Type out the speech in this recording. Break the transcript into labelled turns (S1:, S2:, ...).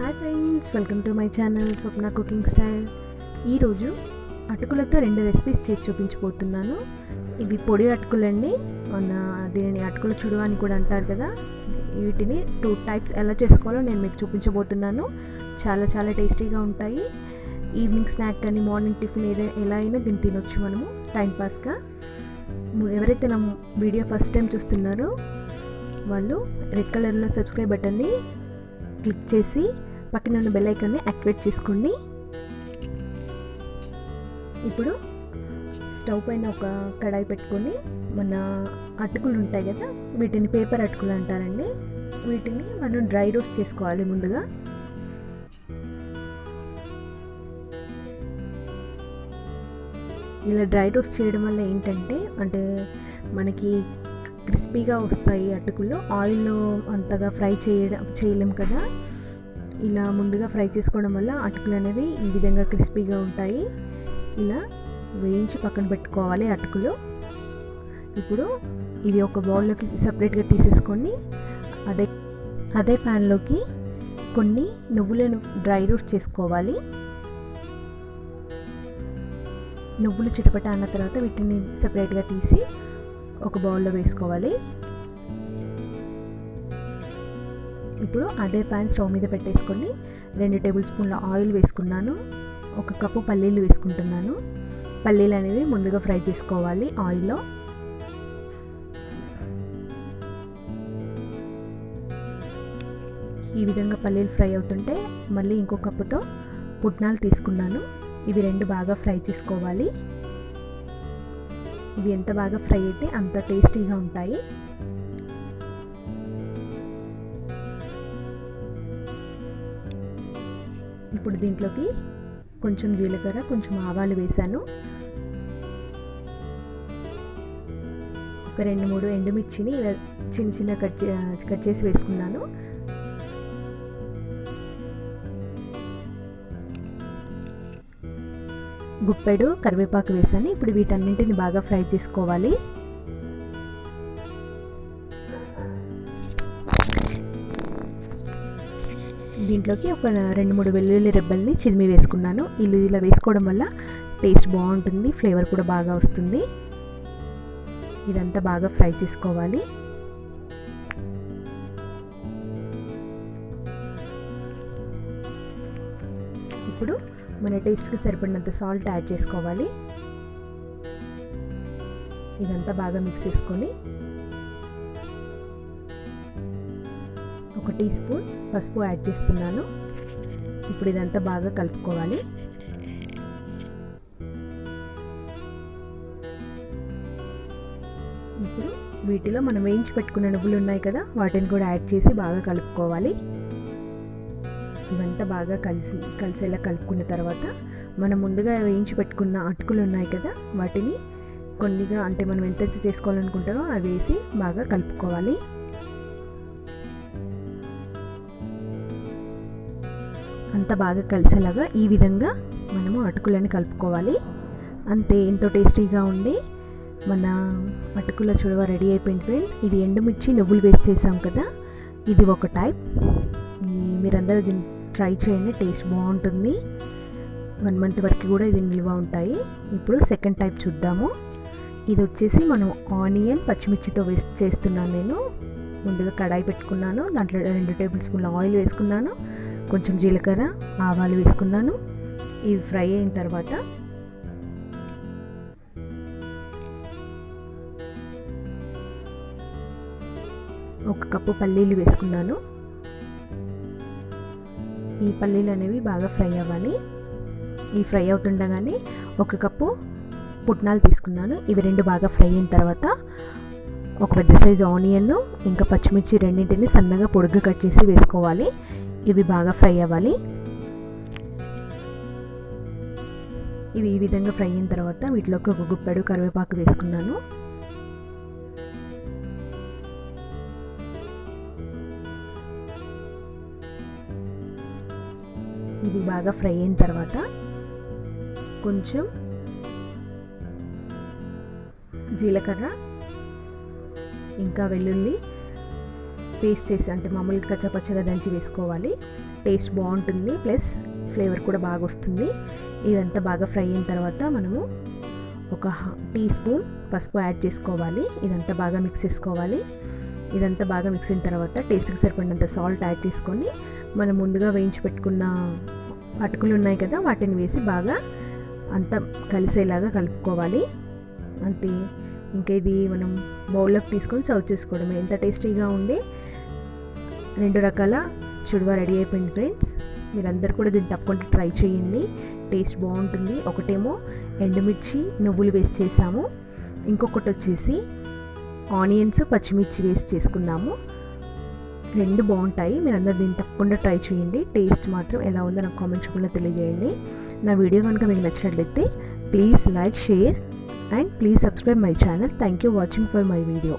S1: Hi friends welcome to my channel Swapna cooking style ఈరోజు అటుకులతో రెండు రెసిపీస్ చేసి చూపించబోతున్నాను. ఇవి పొడి అటుకులండి. మన దీనిని అటుకుల చుడువ అని కూడా అంటారు కదా. వీటిని టూ టైప్స్ ఎలా చేసుకోవాలో నేను మీకు చూపించబోతున్నాను. చాలా చాలా టేస్టీగా ఉంటాయి. ఈవినింగ్ స్నాక్ కానీ మార్నింగ్ టిఫిన్ ఏదైనా ఎలా అయినా దీన్ని తినొచ్చు మనము. టైంపాస్గా ఎవరైతే నా వీడియో ఫస్ట్ టైం చూస్తున్నారో వాళ్ళు రెడ్ కలర్లో సబ్స్క్రైబ్ బటన్ని క్లిక్ చేసి పక్కన ఉన్న బెల్ ఐకాన్ని యాక్టివేట్ చేసుకోండి. ఇప్పుడు స్టవ్ పైన ఒక కడాయి పెట్టుకొని మన అటుకులు ఉంటాయి కదా వీటిని పేపర్ అటుకులు అంటారండి. వీటిని మనం డ్రై రోస్ట్ చేసుకోవాలి ముందుగా. ఇలా డ్రై రోస్ట్ చేయడం వల్ల ఏంటంటే అంటే మనకి క్రిస్పీగా వస్తాయి అటుకులు. ఆయిల్లో అంతగా ఫ్రై చేయడం చేయలేం కదా. ఇలా ముందుగా ఫ్రై చేసుకోవడం వల్ల అటుకులు అనేవి ఈ విధంగా క్రిస్పీగా ఉంటాయి. ఇలా వేయించి పక్కన పెట్టుకోవాలి అటుకులు. ఇప్పుడు ఇవి ఒక బౌల్లోకి సపరేట్గా తీసేసుకొని అదే అదే ప్యాన్లోకి కొన్ని నువ్వులను డ్రై రోస్ట్ చేసుకోవాలి. నువ్వులు చిటపట అన్న తర్వాత వీటిని సపరేట్గా తీసి ఒక బౌల్లో వేసుకోవాలి. ఇప్పుడు అదే ప్యాన్ స్టవ్ మీద పెట్టేసుకొని రెండు టేబుల్ స్పూన్ల ఆయిల్ వేసుకున్నాను. ఒక కప్పు పల్లీలు వేసుకుంటున్నాను. పల్లీలు అనేవి ముందుగా ఫ్రై చేసుకోవాలి ఆయిల్లో. ఈ విధంగా పల్లీలు ఫ్రై అవుతుంటే మళ్ళీ ఇంకో కప్పుతో పుట్నాలు తీసుకున్నాను. ఇవి రెండు బాగా ఫ్రై చేసుకోవాలి. ఇవి ఎంత బాగా ఫ్రై అయితే అంత టేస్టీగా ఉంటాయి. ఇప్పుడు దీంట్లోకి కొంచెం జీలకర్ర కొంచెం ఆవాలు వేశాను. ఒక రెండు మూడు ఎండుమిర్చిని ఇలా చిన్న చిన్న కట్ కట్ చేసి వేసుకున్నాను. గుప్పెడు కరివేపాకు వేసాను ఇప్పుడు వీటన్నింటిని బాగా ఫ్రై చేసుకోవాలి. దీంట్లోకి ఒక రెండు మూడు వెల్లుల్లి రెబ్బల్ని చిదిమి వేసుకున్నాను. ఇల్లు ఇలా వేసుకోవడం వల్ల టేస్ట్ బాగుంటుంది ఫ్లేవర్ కూడా బాగా వస్తుంది. ఇదంతా బాగా ఫ్రై చేసుకోవాలి. ఇప్పుడు మన టేస్ట్కి సరిపడినంత సాల్ట్ యాడ్ చేసుకోవాలి. ఇదంతా బాగా మిక్స్ చేసుకొని ఒక టీ స్పూన్ పసుపు యాడ్ చేస్తున్నాను. ఇప్పుడు ఇదంతా బాగా కలుపుకోవాలి. ఇప్పుడు వీటిలో మనం వేయించి పెట్టుకున్న నువ్వులు ఉన్నాయి కదా వాటిని కూడా యాడ్ చేసి బాగా కలుపుకోవాలి. ఇవంతా బాగా కలిసి కలిసేలా కలుపుకున్న తర్వాత మనం ముందుగా వేయించి పెట్టుకున్న అటుకులు ఉన్నాయి కదా వాటిని కొన్నిగా అంటే మనం ఎంత చేసుకోవాలనుకుంటారో అవి వేసి బాగా కలుపుకోవాలి. అంత బాగా కలిసేలాగా ఈ విధంగా మనము అటుకులని కలుపుకోవాలి. అంతే ఎంతో టేస్టీగా ఉండి మన అటుకుల చుడవ రెడీ అయిపోయింది ఫ్రెండ్స్. ఇది ఎండుమిర్చి నువ్వులు వేస్ట్ చేసాం కదా. ఇది ఒక టైప్. మీరందరూ దీన్ని ట్రై చేయండి టేస్ట్ బాగుంటుంది. వన్ మంత్ వరకు కూడా ఇది నిల్వ ఉంటాయి. ఇప్పుడు సెకండ్ టైప్ చూద్దాము. ఇది వచ్చేసి మనం ఆనియన్ పచ్చిమిర్చితో వేస్ట్ చేస్తున్నాను నేను. ముందుగా కడాయి పెట్టుకున్నాను. దాంట్లో రెండు టేబుల్ స్పూన్ల ఆయిల్ వేసుకున్నాను. కొంచెం జీలకర్ర ఆవాలు వేసుకున్నాను. ఇవి ఫ్రై అయిన తర్వాత ఒక కప్పు పల్లీలు వేసుకున్నాను. ఈ పల్లీలు అనేవి బాగా ఫ్రై అవ్వాలి. ఈ ఫ్రై అవుతుండగానే ఒక కప్పు పుట్నాలు తీసుకున్నాను. ఇవి రెండు బాగా ఫ్రై అయిన తర్వాత ఒక పెద్ద సైజు ఆనియన్ ఇంకా పచ్చిమిర్చి రెండింటిని సన్నగా పొడుగ్గా కట్ చేసి వేసుకోవాలి. ఇవి బాగా ఫ్రై అవ్వాలి. ఇవి ఈ విధంగా ఫ్రై అయిన తర్వాత వీటిలోకి ఒక గుప్పెడు కరివేపాకు వేసుకున్నాను. ఇది బాగా ఫ్రై అయిన తర్వాత కొంచెం జీలకర్ర ఇంకా వెల్లుల్లి పేస్ట్ చేసి అంటే మామూలుగా కచ్చపచ్చగా దంచి వేసుకోవాలి. టేస్ట్ బాగుంటుంది ప్లస్ ఫ్లేవర్ కూడా బాగా వస్తుంది. ఇదంతా బాగా ఫ్రై అయిన తర్వాత మనము ఒక టీ స్పూన్ పసుపు యాడ్ చేసుకోవాలి. ఇదంతా బాగా మిక్స్ చేసుకోవాలి. ఇదంతా బాగా మిక్స్ అయిన తర్వాత టేస్ట్కి సరిపడినంత సాల్ట్ యాడ్ చేసుకొని మనం ముందుగా వేయించి పెట్టుకున్న అటుకులు ఉన్నాయి కదా వాటిని వేసి బాగా అంతా కలిసేలాగా కలుపుకోవాలి. అంతే. ఇంకా ఇది మనం బౌల్లోకి తీసుకొని సర్వ్ చేసుకోవడం ఎంత టేస్టీగా ఉండే రెండు రకాల చుడువా రెడీ అయిపోయింది ఫ్రెండ్స్. మీరందరూ కూడా దీన్ని తప్పకుండా ట్రై చేయండి. టేస్ట్ బాగుంటుంది. ఒకటేమో ఎండుమిర్చి నువ్వులు వేస్ట్ చేసాము. ఇంకొకటి వచ్చేసి ఆనియన్స్ పచ్చిమిర్చి వేస్ట్ చేసుకున్నాము. రెండు బాగుంటాయి. మీరు అందరు దీన్ని తప్పకుండా ట్రై చేయండి. టేస్ట్ మాత్రం ఎలా ఉందో నాకు కామెంట్ కూడా తెలియజేయండి. నా వీడియో కనుక మీకు నచ్చినట్లయితే please like share and please subscribe my channel. Thank you watching for my video.